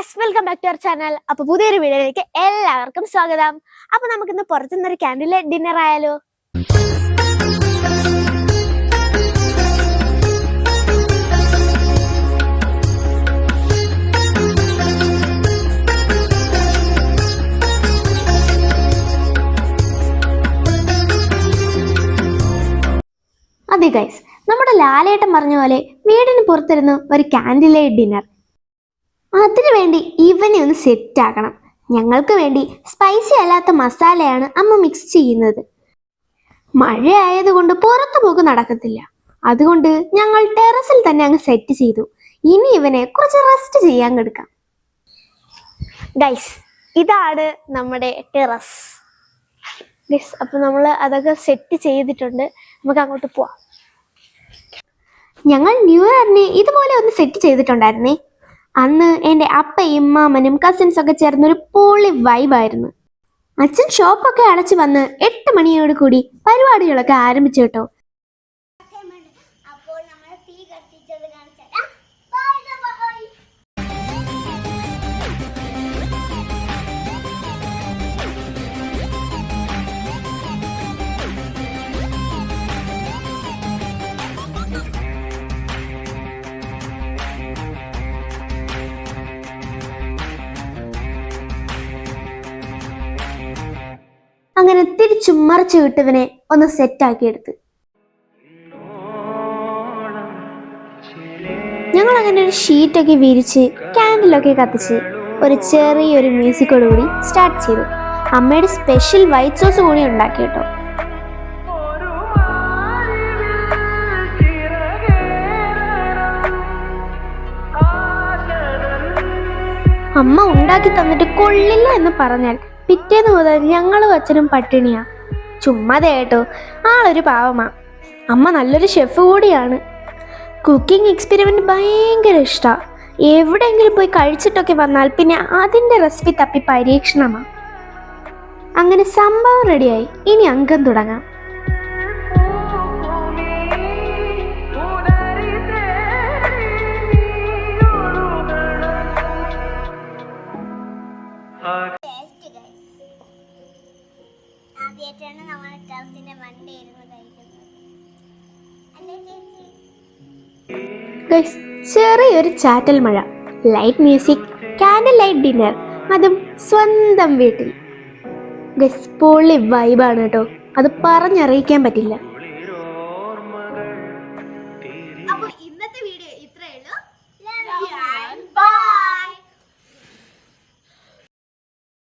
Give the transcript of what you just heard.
Guys welcome back to our channel അപ്പൊ പുതിയൊരു വീഡിയോയിലേക്ക് എല്ലാവർക്കും സ്വാഗതം. അപ്പൊ നമുക്ക് ഇന്ന് പുറത്തുനിന്നൊരു ക്യാൻഡിലെ ഡിന്നർ ആയാലോ? അതെ ഗൈസ് നമ്മുടെ ലാലേട്ടൻ പറഞ്ഞ പോലെ വീടിന് പുറത്തിരുന്ന് ഒരു ക്യാൻഡിലെ ഡിന്നർ അതിനു വേണ്ടി ഇവനെ ഒന്ന് സെറ്റ് ആക്കണം. ഞങ്ങൾക്ക് വേണ്ടി സ്പൈസി അല്ലാത്ത മസാലയാണ് അമ്മ മിക്സ് ചെയ്യുന്നത്. മഴ ആയതുകൊണ്ട് പുറത്തു പോക്ക് നടക്കത്തില്ല. അതുകൊണ്ട് ഞങ്ങൾ ടെറസിൽ തന്നെ അങ്ങ് സെറ്റ് ചെയ്തു. ഇനി ഇവനെ കുറച്ച് റെസ്റ്റ് ചെയ്യാൻ കൊടുക്കാം ഗൈസ് ഇതാണ് നമ്മുടെ ടെറസ് ഗൈസ് അപ്പൊ നമ്മൾ അതൊക്കെ സെറ്റ് ചെയ്തിട്ടുണ്ട്. നമുക്ക് അങ്ങോട്ട് പോവാം. ഞങ്ങൾ ന്യൂ ഇയറിന് ഇതുപോലെ ഒന്ന് സെറ്റ് ചെയ്തിട്ടുണ്ടായിരുന്നേ. അന്ന് എന്റെ അപ്പയും മാമനും കസിൻസ് ഒക്കെ ചേർന്നൊരു പൊളി വൈബായിരുന്നു അച്ഛൻ ഷോപ്പൊക്കെ അടച്ചു വന്ന് എട്ട് മണിയോട് കൂടി പരിപാടികളൊക്കെ ആരംഭിച്ചു കേട്ടോ. അങ്ങനെ തിരിച്ചു മറിച്ചു വിട്ടവനെ ഒന്ന് സെറ്റാക്കി എടുത്ത്. ഞങ്ങൾ അങ്ങനെ ഒരു ഷീറ്റൊക്കെ വിരിച്ച് ക്യാൻഡിലൊക്കെ കത്തിച്ച് ഒരു ചെറിയൊരു മ്യൂസിക്കോട് കൂടി സ്റ്റാർട്ട് ചെയ്തു. അമ്മയുടെ സ്പെഷ്യൽ വൈറ്റ് സോസ് കൂടി ഉണ്ടാക്കി കേട്ടോ. അമ്മ ഉണ്ടാക്കി തന്നിട്ട് കൊള്ളില്ല എന്ന് പറഞ്ഞാൽ പിറ്റേന്ന് മുതൽ ഞങ്ങളും അച്ഛനും പട്ടിണിയാ. ചുമ്മാതെ കേട്ടോ ആളൊരു പാവമാ. അമ്മ നല്ലൊരു ഷെഫ് കൂടിയാണ്. കുക്കിംഗ് എക്സ്പെരിമെന്റ് ഭയങ്കര ഇഷ്ടമാണ് എവിടെയെങ്കിലും പോയി കഴിച്ചിട്ടൊക്കെ വന്നാൽ പിന്നെ അതിന്റെ റെസിപ്പി തപ്പി പരീക്ഷണമാണ് അങ്ങനെ സംഭവം റെഡിയായി ഇനി അംഗം തുടങ്ങാം. ആദ്യമായിട്ടാണ് നമ്മൾ ടെറസിന്റെ മണ്ടേ ഇരുന്ന് ചെറിയൊരു ചാറ്റൽ മഴ. Light music candle light dinner അതും സ്വന്തം വീട്ടിൽ. ഗസ് പൊളി വൈബാണ് കേട്ടോ. അത് പറഞ്ഞറിയിക്കാൻ പറ്റില്ല.